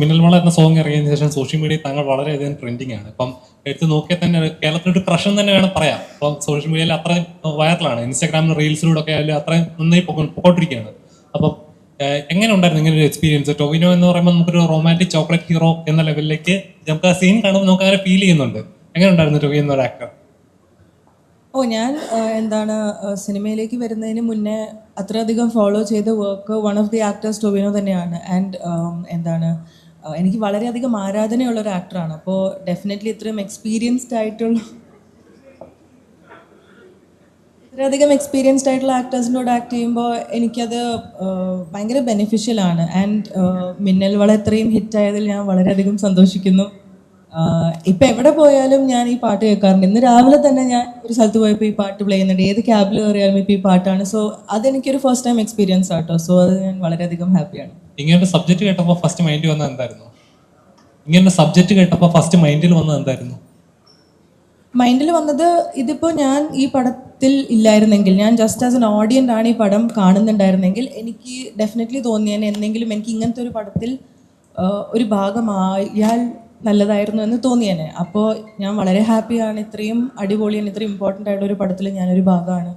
മിന്നൽ മള എന്ന സോങ് ഇറങ്ങിയതിന് ശേഷം സോഷ്യൽ മീഡിയയിൽ താങ്കൾ വളരെയധികം ട്രെൻഡിങ് ആണ്. ഇപ്പം എടുത്ത് നോക്കിയാൽ തന്നെ കേരളത്തിൽ ഒരു ക്രഷ് തന്നെ വേണം പറയാം. അപ്പം സോഷ്യൽ മീഡിയയിൽ അത്രയും വൈറലാണ് ഇൻസ്റ്റാഗ്രാമിൽ റീൽസിലൂടെ ഒക്കെ ആയാലും അത്രയും നന്നായി പോയിക്കൊണ്ടിരിക്കുകയാണ് അപ്പം എങ്ങനെ ഉണ്ടായിരുന്നു ഇങ്ങനെ ഒരു എക്സ്പീരിയൻസ് ടൊവിനോ എന്ന് പറയുമ്പോൾ നമുക്കൊരു റൊമാന്റിക് ചോക്ലേറ്റ് ഹീറോ എന്ന ലെവലിലേക്ക് നമുക്ക് ആ സീൻ കാണുമ്പോൾ നമുക്ക് അങ്ങനെ ഫീൽ ചെയ്യുന്നുണ്ട്. എങ്ങനെ ഉണ്ടായിരുന്നു ടൊവിനോ എന്നൊരു ആക്ടർ ഓ ഞാൻ എന്താണ് സിനിമയിലേക്ക് വരുന്നതിന് മുന്നേ അത്രയധികം ഫോളോ ചെയ്ത work one of the actors Tovino തന്നെയാണ്. ആൻഡ് എന്താണ് എനിക്ക് വളരെയധികം ആരാധനയുള്ള ഒരു ആക്ടറാണ് അപ്പോൾ ഡെഫിനറ്റ്ലി ഇത്രയും എക്സ്പീരിയൻസ്ഡ് ആയിട്ടുള്ള ഇത്രയധികം എക്സ്പീരിയൻസ്ഡ് ആയിട്ടുള്ള ആക്ടേഴ്സിന്റെ കൂടെ ആക്ട് ചെയ്യുമ്പോൾ എനിക്കത് ഭയങ്കര ബെനിഫിഷ്യൽ ആണ്. ആൻഡ് മിന്നൽ വള ഇത്രയും ഹിറ്റായതിൽ ഞാൻ വളരെയധികം സന്തോഷിക്കുന്നു. ഇപ്പം എവിടെ പോയാലും ഞാൻ ഈ പാട്ട് കേൾക്കാറുണ്ട്. ഇന്ന് രാവിലെ തന്നെ ഞാൻ ഒരു സ്ഥലത്ത് പോയപ്പോൾ ഈ പാട്ട് പ്ലേ ചെയ്യുന്നുണ്ട്. ഏത് ക്യാബിൽ കയറിയാലും ഇപ്പോൾ ഈ പാട്ടാണ്. സോ അതെനിക്കൊരു ഫസ്റ്റ് ടൈം എക്സ്പീരിയൻസ് ആട്ടോ. സോ അത് ഞാൻ വളരെയധികം ഹാപ്പിയാണ് ഇങ്ങനെ സബ്ജക്ട് കേട്ടപ്പോൾ ഫസ്റ്റ് മൈൻഡിൽ വന്നത് എന്തായിരുന്നു? ഇങ്ങനെ സബ്ജക്ട് കേട്ടപ്പോൾ ഫസ്റ്റ് മൈൻഡിൽ വന്നത് എന്തായിരുന്നു? മൈൻഡിൽ വന്നത് ഇതിപ്പോൾ ഞാൻ ഈ പടത്തിൽ ഇല്ലായിരുന്നെങ്കിൽ ഞാൻ ജസ്റ്റ് ആസ് എൻ ഓഡിയന്റ് ആണ് ഈ പടം കാണുന്നുണ്ടായിരുന്നെങ്കിൽ എനിക്ക് ഡെഫിനറ്റ്ലി തോന്നിയേനെ എന്തെങ്കിലും എനിക്ക് ഇങ്ങനത്തെ ഒരു പടത്തിൽ ഒരു ഭാഗമായാൽ നല്ലതായിരുന്നു എന്ന് തോന്നിയേനെ അപ്പോൾ ഞാൻ വളരെ ഹാപ്പിയാണ് ഇത്രയും അടിപൊളിയാണ് ഇത്രയും ഇമ്പോർട്ടന്റ് ആയിട്ടുള്ള ഒരു പടത്തിൽ ഞാനൊരു ഭാഗമാണ്.